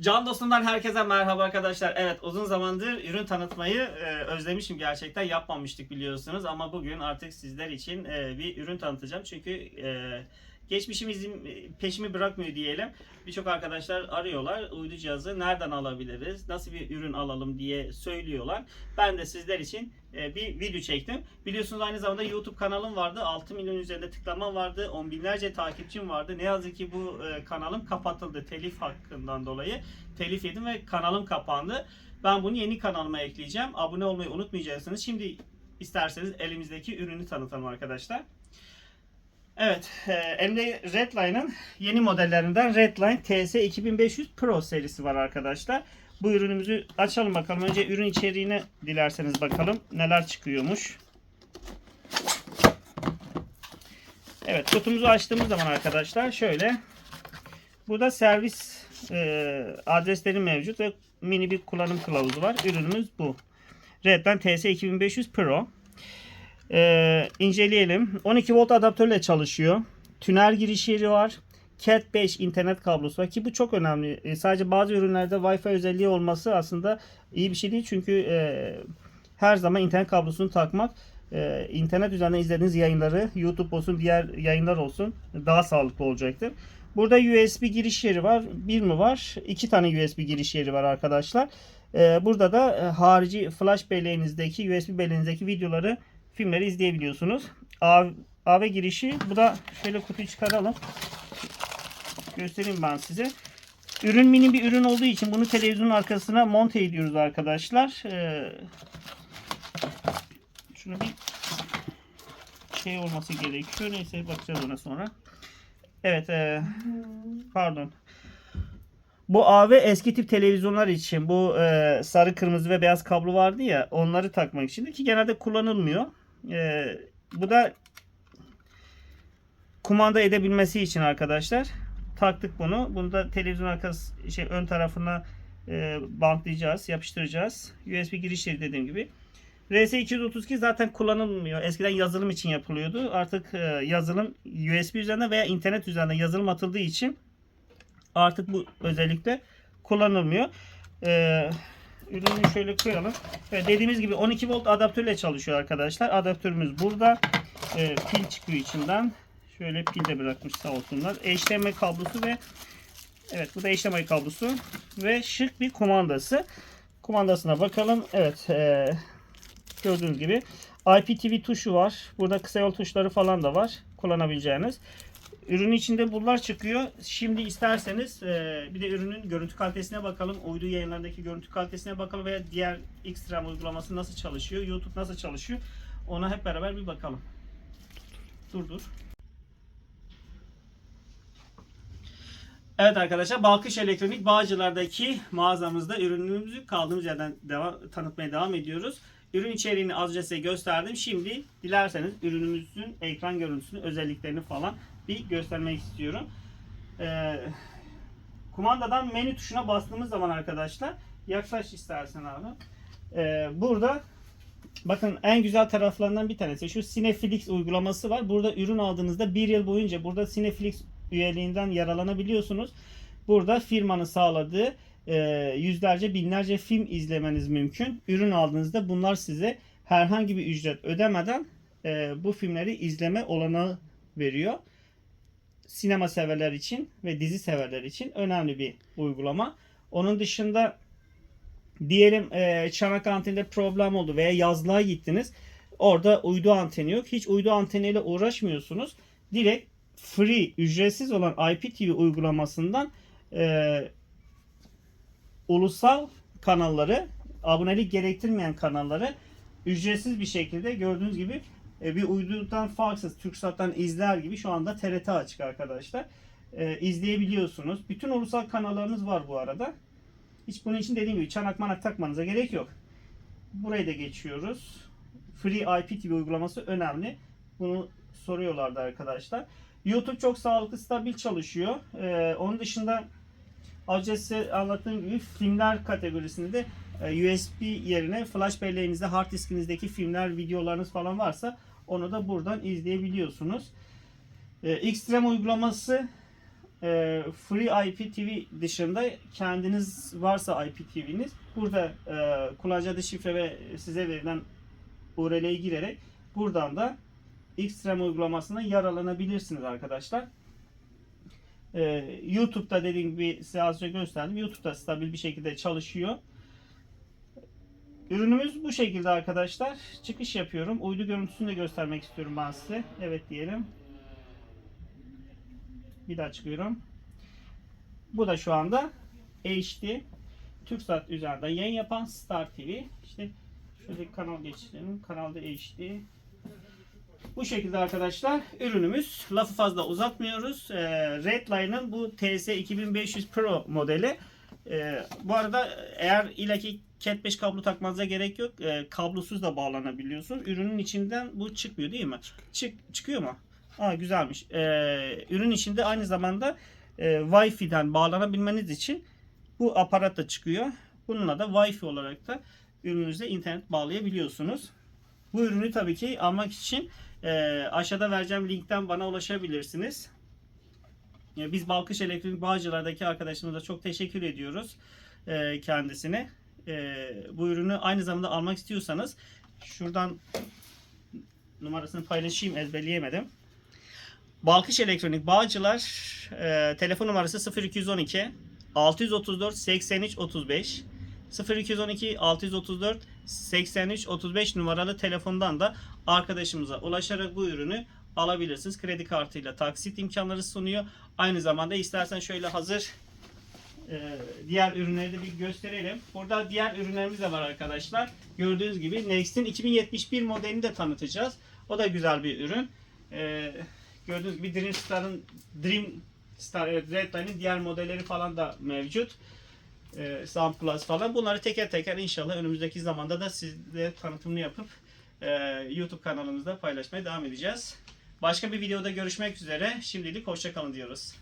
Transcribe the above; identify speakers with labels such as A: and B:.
A: Can dostumdan herkese merhaba arkadaşlar. Evet uzun zamandır ürün tanıtmayı e, özlemişim gerçekten. Yapmamıştık biliyorsunuz ama bugün artık sizler için e, bir ürün tanıtacağım. Çünkü e, geçmişimizin peşimi bırakmıyor diyelim. Birçok arkadaşlar arıyorlar. Uydu cihazı nereden alabiliriz? Nasıl bir ürün alalım diye söylüyorlar. Ben de sizler için e, bir video çektim. Biliyorsunuz aynı zamanda YouTube kanalım vardı. 6 milyon üzerinde tıklama vardı. On binlerce takipçim vardı. Ne yazık ki bu e, kanalım kapatıldı telif hakkından dolayı. Telif yedim ve kanalım kapandı. Ben bunu yeni kanalıma ekleyeceğim. Abone olmayı unutmayacaksınız. Şimdi isterseniz elimizdeki ürünü tanıtalım arkadaşlar. Evet, e, elimde Redline'ın yeni modellerinden Redline TS 2500 Pro serisi var arkadaşlar. Bu ürünümüzü açalım bakalım. Önce ürün içeriğine dilerseniz bakalım neler çıkıyormuş. Evet, kutumuzu açtığımız zaman arkadaşlar şöyle burada servis e, adresleri mevcut ve mini bir kullanım kılavuzu var. Ürünümüz bu. Redline TS 2500 Pro. Ee, inceleyelim. 12 volt adaptörle çalışıyor. Tünel giriş yeri var. Cat 5 internet kablosu var ki bu çok önemli. Ee, sadece bazı ürünlerde Wi-Fi özelliği olması aslında iyi bir şey değil. Çünkü e, her zaman internet kablosunu takmak e, internet üzerinden izlediğiniz yayınları YouTube olsun diğer yayınlar olsun daha sağlıklı olacaktır. Burada USB giriş yeri var. Bir mi var? İki tane USB giriş yeri var arkadaşlar. Ee, burada da e, harici flash belleğinizdeki USB belleğinizdeki videoları filmleri izleyebiliyorsunuz. AV, AV girişi. Bu da şöyle kutuyu çıkaralım. Göstereyim ben size. Ürün mini bir ürün olduğu için bunu televizyonun arkasına monte ediyoruz arkadaşlar. Ee, şunu bir şey olması gerekiyor. Neyse bakacağız ona sonra. Evet. E, pardon. Bu AV eski tip televizyonlar için bu e, sarı, kırmızı ve beyaz kablo vardı ya onları takmak için ki genelde kullanılmıyor. E, bu da kumanda edebilmesi için arkadaşlar taktık bunu. Bunu da televizyon arkası şey ön tarafına e, bantlayacağız, yapıştıracağız. USB girişleri dediğim gibi. RS232 zaten kullanılmıyor. Eskiden yazılım için yapılıyordu. Artık e, yazılım USB üzerinden veya internet üzerinden yazılım atıldığı için artık bu özellikle kullanılmıyor. Ee, ürünü şöyle koyalım. Evet, dediğimiz gibi 12 volt adaptörle çalışıyor arkadaşlar. Adaptörümüz burada. Ee, pil çıkıyor içinden. Şöyle pil de bırakmış sağ olsunlar. HDMI kablosu ve evet bu da HDMI kablosu ve şık bir kumandası. Kumandasına bakalım. Evet. E, gördüğünüz gibi IPTV tuşu var. Burada kısa yol tuşları falan da var. Kullanabileceğiniz. Ürünün içinde bunlar çıkıyor. Şimdi isterseniz e, bir de ürünün görüntü kalitesine bakalım. Uydu yayınlarındaki görüntü kalitesine bakalım veya diğer Xtream uygulaması nasıl çalışıyor, YouTube nasıl çalışıyor. Ona hep beraber bir bakalım. Dur dur. Evet arkadaşlar Balkış Elektronik Bağcılar'daki mağazamızda ürünümüzü kaldığımız yerden devam, tanıtmaya devam ediyoruz. Ürün içeriğini az önce size gösterdim. Şimdi dilerseniz ürünümüzün ekran görüntüsünü, özelliklerini falan bir göstermek istiyorum. Ee, kumandadan menü tuşuna bastığımız zaman arkadaşlar yaklaş istersen abi. Ee, burada bakın en güzel taraflarından bir tanesi şu Cineflix uygulaması var. Burada ürün aldığınızda bir yıl boyunca burada Cineflix üyeliğinden yararlanabiliyorsunuz. Burada firmanın sağladığı e, yüzlerce binlerce film izlemeniz mümkün. Ürün aldığınızda bunlar size herhangi bir ücret ödemeden e, bu filmleri izleme olanağı veriyor. Sinema severler için ve dizi severler için önemli bir uygulama. Onun dışında diyelim e, çanak anteninde problem oldu veya yazlığa gittiniz. Orada uydu anteni yok. Hiç uydu anteniyle uğraşmıyorsunuz. Direkt free, ücretsiz olan IPTV uygulamasından e, ulusal kanalları, abonelik gerektirmeyen kanalları ücretsiz bir şekilde gördüğünüz gibi e, bir uydudan farksız TürkSat'tan izler gibi şu anda TRT açık arkadaşlar. E, izleyebiliyorsunuz. Bütün ulusal kanallarınız var bu arada. Hiç bunun için dediğim gibi çanak manak takmanıza gerek yok. Burayı da geçiyoruz. Free IPTV uygulaması önemli. Bunu soruyorlardı arkadaşlar. YouTube çok sağlıklı, stabil çalışıyor. Ee, onun dışında az önce anlattığım gibi filmler kategorisinde e, USB yerine flash belleğinizde, hard diskinizdeki filmler, videolarınız falan varsa onu da buradan izleyebiliyorsunuz. E, Xtreme uygulaması e, Free IPTV dışında kendiniz varsa IPTV'niz burada e, kullanıcı adı şifre ve size verilen URL'ye girerek buradan da Xtreme uygulamasına yararlanabilirsiniz arkadaşlar. E, YouTube'da dediğim gibi size az önce gösterdim. YouTube'da stabil bir şekilde çalışıyor. Ürünümüz bu şekilde arkadaşlar. Çıkış yapıyorum. Uydu görüntüsünü de göstermek istiyorum ben size. Evet diyelim. Bir daha çıkıyorum. Bu da şu anda HD TürkSat üzerinden yayın yapan Star TV. İşte şöyle kanal geçelim. Kanalda HD. Bu şekilde arkadaşlar ürünümüz. Lafı fazla uzatmıyoruz. Ee, Redline'ın bu TS 2500 Pro modeli. Ee, bu arada eğer ilaki Cat 5 kablo takmanıza gerek yok. Ee, kablosuz da bağlanabiliyorsun. Ürünün içinden bu çıkmıyor değil mi? Çık çıkıyor mu? Aa güzelmiş. Ee, ürün içinde aynı zamanda e, Wi-Fi'den bağlanabilmeniz için bu aparat da çıkıyor. Bununla da Wi-Fi olarak da ürününüze internet bağlayabiliyorsunuz. Bu ürünü tabii ki almak için e, aşağıda vereceğim linkten bana ulaşabilirsiniz. Ya Biz Balkış Elektrik Bağcılar'daki arkadaşımıza çok teşekkür ediyoruz e, kendisine. E, bu ürünü aynı zamanda almak istiyorsanız şuradan numarasını paylaşayım ezberleyemedim. Balkış Elektronik Bağcılar e, telefon numarası 0212 634 83 35 0212 634 83 35 numaralı telefondan da arkadaşımıza ulaşarak bu ürünü alabilirsiniz. Kredi kartıyla taksit imkanları sunuyor. Aynı zamanda istersen şöyle hazır e, diğer ürünleri de bir gösterelim. Burada diğer ürünlerimiz de var arkadaşlar. Gördüğünüz gibi Next'in 2071 modelini de tanıtacağız. O da güzel bir ürün. E, gördüğünüz gibi Dream Star'ın Dream Star Redline'in diğer modelleri falan da mevcut. E, Sound Plus falan. Bunları teker teker inşallah önümüzdeki zamanda da sizle tanıtımını yapıp e, YouTube kanalımızda paylaşmaya devam edeceğiz. Başka bir videoda görüşmek üzere. Şimdilik hoşçakalın diyoruz.